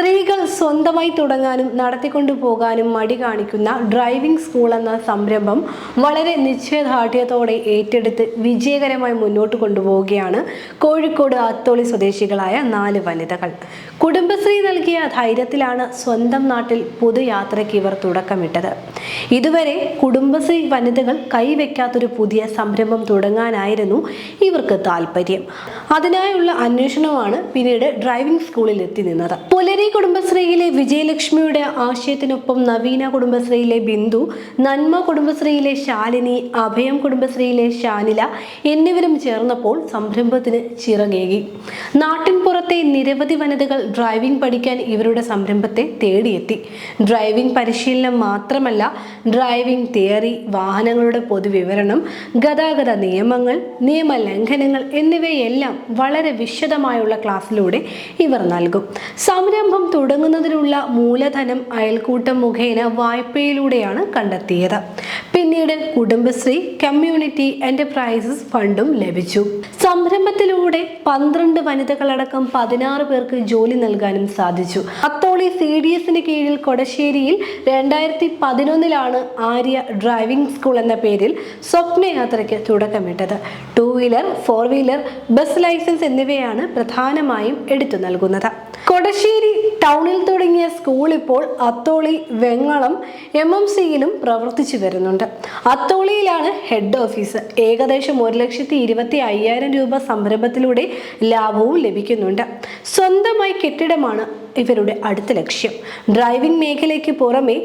സ്ത്രീകൾ സ്വന്തമായി തുടങ്ങാനും നടത്തിക്കൊണ്ടു പോകാനും മടി കാണിക്കുന്ന ഡ്രൈവിംഗ് സ്കൂൾ എന്ന സംരംഭം വളരെ നിശ്ചയദാർഢ്യത്തോടെ ഏറ്റെടുത്ത് വിജയകരമായി മുന്നോട്ട് കൊണ്ടുപോവുകയാണ് കോഴിക്കോട് അത്തോളി സ്വദേശികളായ നാല് വനിതകൾ. കുടുംബശ്രീ നൽകിയ ധൈര്യത്തിലാണ് സ്വന്തം നാട്ടിൽ പൊതുയാത്രയ്ക്ക് ഇവർ തുടക്കമിട്ടത്. ഇതുവരെ കുടുംബശ്രീ വനിതകൾ കൈവയ്ക്കാത്തൊരു പുതിയ സംരംഭം തുടങ്ങാനായിരുന്നു ഇവർക്ക് താല്പര്യം അതിനായുള്ള അന്വേഷണമാണ് പിന്നീട് ഡ്രൈവിംഗ് സ്കൂളിൽ എത്തി നിന്നത്. പുലരി കുടുംബശ്രീയിലെ വിജയലക്ഷ്മിയുടെ ആശയത്തിനൊപ്പം നവീന കുടുംബശ്രീയിലെ ബിന്ദു നന്മ കുടുംബശ്രീയിലെ ശാലിനി അഭയം കുടുംബശ്രീയിലെ ഷാനില എന്നിവരും ചേർന്നപ്പോൾ സംരംഭത്തിന് ചിറകേകി. നാട്ടിൻ പുറത്തെ നിരവധി വനിതകൾ ഡ്രൈവിംഗ് പഠിക്കാൻ ഇവരുടെ സംരംഭത്തെ തേടിയെത്തി. ഡ്രൈവിംഗ് പരിശീലനം മാത്രമല്ല ഡ്രൈവിംഗ് തിയറി വാഹനങ്ങളുടെ പൊതുവിവരണം ഗതാഗത നിയമങ്ങൾ നിയമലംഘനങ്ങൾ എന്നിവയെല്ലാം വളരെ വിശദമായുള്ള ക്ലാസ്സിലൂടെ ഇവർ നൽകും. സംരംഭം തുടങ്ങുന്നതിനുള്ള മൂലധനം അയൽക്കൂട്ടം മുഖേന വായ്പയിലൂടെയാണ് കണ്ടെത്തിയത്. പിന്നീട് കുടുംബശ്രീ കമ്മ്യൂണിറ്റി എന്റർപ്രൈസസ് ഫണ്ടും ലഭിച്ചു. സംരംഭത്തിലൂടെ പന്ത്രണ്ട് വനിതകളടക്കം പതിനാറ് പേർക്ക് ജോലി നൽകാനും സാധിച്ചു. അത്തോളി സി ഡി എസിന് കീഴിൽ കൊടശ്ശേരിയിൽ രണ്ടായിരത്തി പതിനൊന്നിലാണ് ആര്യ ഡ്രൈവിംഗ് സ്കൂൾ എന്ന പേരിൽ സ്വപ്നയാത്രയ്ക്ക് തുടക്കമിട്ടത്. Two wheeler four wheeler bus licence എന്നിവയാണ് പ്രധാനമായും എടുത്തു നൽകുന്നത്. കൊടശ്ശേരി ടൗണിൽ തുടങ്ങിയ സ്കൂൾ ഇപ്പോൾ അത്തോളി വെങ്ങളം എം എം സിയിലും പ്രവർത്തിച്ചു വരുന്നുണ്ട്. അത്തോളിയിലാണ് ഹെഡ് ഓഫീസ്. ഏകദേശം ഒരു ലക്ഷത്തി ഇരുപത്തി അയ്യായിരം രൂപ സംരംഭത്തിലൂടെ ലാഭവും ലഭിക്കുന്നുണ്ട്. സ്വന്തമായി കെട്ടിടമാണ് ഇവരുടെ അടുത്ത ലക്ഷ്യം. ഡ്രൈവിംഗ് മേഖലയ്ക്ക് പുറമെ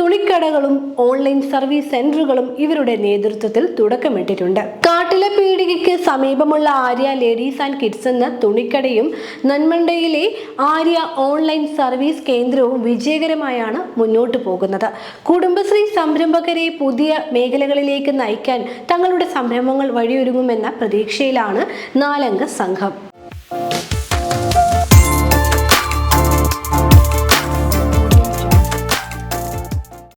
തുണിക്കടകളും ഓൺലൈൻ സർവീസ് സെന്ററുകളും ഇവരുടെ നേതൃത്വത്തിൽ തുടക്കമിട്ടിട്ടുണ്ട്. കാട്ടിലെ പീടികയ്ക്ക് സമീപമുള്ള ആര്യ ലേഡീസ് ആൻഡ് കിഡ്സ് എന്ന തുണിക്കടയും നന്മണ്ടയിലെ ആര്യ ഓൺലൈൻ സർവീസ് കേന്ദ്രവും വിജയകരമായാണ് മുന്നോട്ട് പോകുന്നത്. കുടുംബശ്രീ സംരംഭകരെ പുതിയ മേഖലകളിലേക്ക് നയിക്കാൻ തങ്ങളുടെ സംരംഭങ്ങൾ വഴിയൊരുങ്ങുമെന്ന പ്രതീക്ഷയിലാണ് നാലംഗ സംഘം.